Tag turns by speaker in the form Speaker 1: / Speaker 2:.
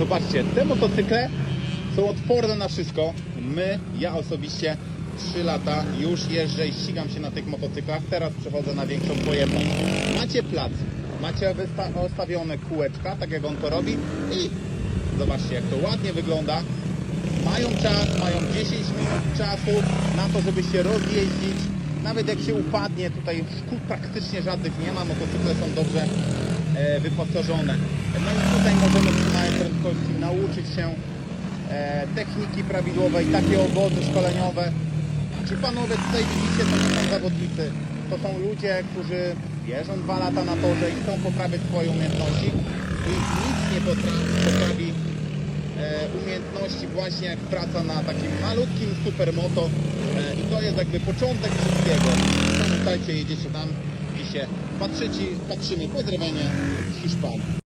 Speaker 1: Zobaczcie, te motocykle są odporne na wszystko. My, ja osobiście 3 lata już jeżdżę i ścigam się na tych motocyklach. Teraz przechodzę na większą pojemność. Macie plac, macie ustawione kółeczka, tak jak on to robi i zobaczcie jak to ładnie wygląda. Mają czas, mają 10 minut czasu na to, żeby się rozjeździć. Nawet jak się upadnie, tutaj szkół praktycznie żadnych nie ma, motocykle są dobrze e, wyposażone. No i tutaj możemy przy małej prędkości nauczyć się e, techniki prawidłowej, takie obody szkoleniowe. Ci panowie tutaj widzicie, to nie są zawodnicy. To są ludzie, którzy jeżdżą dwa lata na torze i chcą poprawić swoje umiejętności. I nic nie potrafi, poprawi e, umiejętności właśnie jak praca na takim malutkim supermoto e, i to jest jakby początek wszystkiego. Pamiętajcie, jedziecie tam i się patrzycie, patrzymy pod ramienie z Hiszpanii.